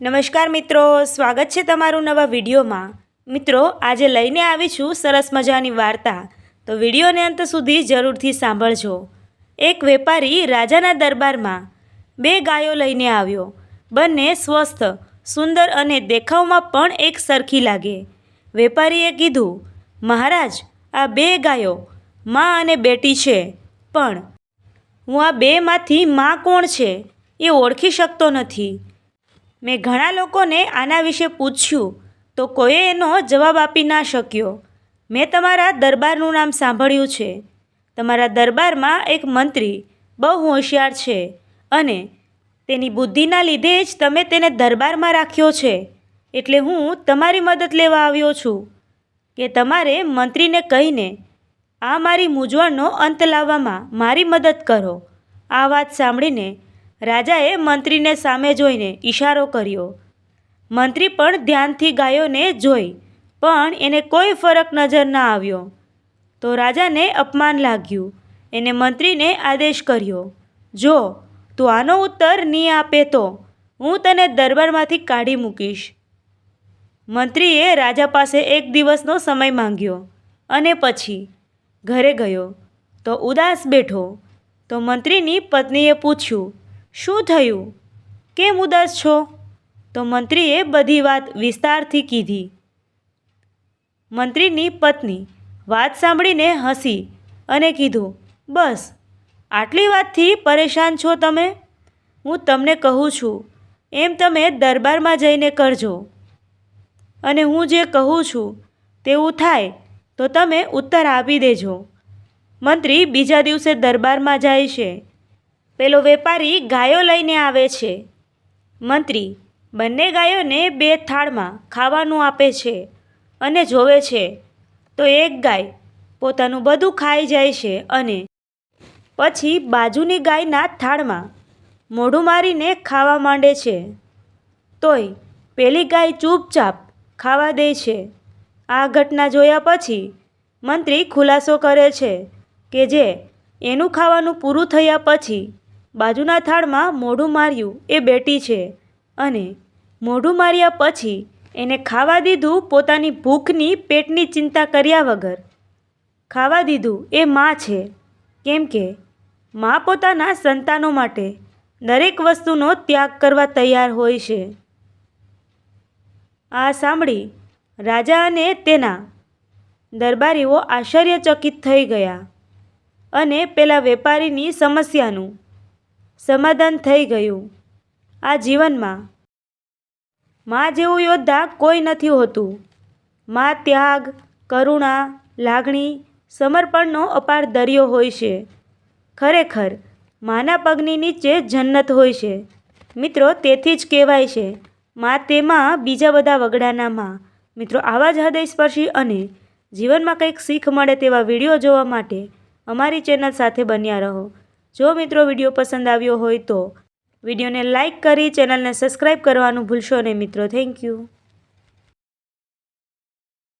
નમસ્કાર મિત્રો, સ્વાગત છે તમારું નવા વિડીયોમાં. મિત્રો, આજે લઈને આવી છું સરસ મજાની વાર્તા. તો વિડીયોને અંત સુધી જરૂરથી સાંભળજો. એક વેપારી રાજાના દરબારમાં બે ગાયો લઈને આવ્યો. બંને સ્વસ્થ, સુંદર અને દેખાવમાં પણ એક સરખી લાગે. વેપારીએ કીધું, મહારાજ, આ બે ગાયો મા અને બેટી છે, પણ હું આ બેમાંથી મા કોણ છે એ ઓળખી શકતો નથી. મેં ઘણા લોકોને આના વિશે પૂછ્યું, તો કોઈએ એનો જવાબ આપી ના શક્યો. મેં તમારા દરબારનું નામ સાંભળ્યું છે. તમારા દરબારમાં એક મંત્રી બહુ હોશિયાર છે અને તેની બુદ્ધિના લીધે જ તમે તેને દરબારમાં રાખ્યો છે. એટલે હું તમારી મદદ લેવા આવ્યો છું કે તમારે મંત્રીને કહીને આ મારી મૂંઝવણનો અંત લાવવામાં મારી મદદ કરો. આ વાત સાંભળીને રાજાએ મંત્રીને સામે જોઈને ઈશારો કર્યો. મંત્રી પણ ધ્યાનથી ગાયોને જોઈ, પણ એને કોઈ ફરક નજર ના આવ્યો. તો રાજાને અપમાન લાગ્યું. એને મંત્રીને આદેશ કર્યો, જો તું આનો ઉત્તર નહીં આપે તો હું તને દરબારમાંથી કાઢી મૂકીશ. મંત્રીએ રાજા પાસે એક દિવસનો સમય માંગ્યો અને પછી ઘરે ગયો. તો ઉદાસ બેઠો. તો મંત્રીની પત્નીએ પૂછ્યું શું થયું? કેમ ઉદાસ છો? તો મંત્રીએ બધી વાત વિસ્તારથી કીધી. મંત્રીની પત્ની વાત સાંભળીને હસી અને કીધું, બસ, આટલી વાતથી પરેશાન છો તમે? હું તમને કહું છું, એમ તમે દરબારમાં જઈને કરજો. અને હું જે કહું છું તેવું થાય તો તમે ઉત્તર આપી દેજો. મંત્રી બીજા દિવસે દરબારમાં જાય છે. પેલો વેપારી ગાયો લઈને આવે છે. મંત્રી, બંને ગાયોને બે થાળમાં ખાવાનું આપે છે અને જોવે છે. તો એક ગાય પોતાનું બધું ખાઈ જાય છે અને પછી બાજુની ગાયના થાળમાં મોઢું મારીને ખાવા માંડે છે. તોય પેલી ગાય ચૂપચાપ ખાવા દે છે. આ ઘટના જોયા પછી મંત્રી ખુલાસો કરે છે કે જે એનું ખાવાનું પૂરું થયા પછી બાજુના થાળમાં મોઢું માર્યું, એ બેટી છે. અને મોઢું માર્યા પછી એને ખાવા દીધું પોતાની ભૂખની પેટની ચિંતા કર્યા વગર. ખાવા દીધું, એ માં છે. કેમ કે માં પોતાના સંતાનો માટે દરેક વસ્તુનો ત્યાગ કરવા તૈયાર હોય છે. આ સાંભળી રાજા અને તેના દરબારીઓ આશ્ચર્યચકિત થઈ ગયા અને પેલા વેપારીની સમસ્યાનું સમાધાન થઈ ગયું. આ જીવનમાં મા જેવું યોદ્ધા કોઈ નથી હોતું. મા ત્યાગ, કરુણા, લાગણી, સમર્પણનો અપાર દરિયો હોય છે. ખરેખર, માના પગની નીચે જન્નત હોય છે. મિત્રો, તેથી જ કહેવાય છે, મા તેમાં બીજા બધા વગડાના માં. મિત્રો, આવા જ હૃદયસ્પર્શી અને જીવનમાં કંઈક શીખ મળે તેવા વીડિયો જોવા માટે અમારી ચેનલ સાથે બન્યા રહો. જો મિત્રો વીડિયો પસંદ આવ્યો હોય તો વિડીયોને લાઇક કરી ચેનલને સબસ્ક્રાઈબ કરવાનું ભૂલશો નહીં મિત્રો. Thank you.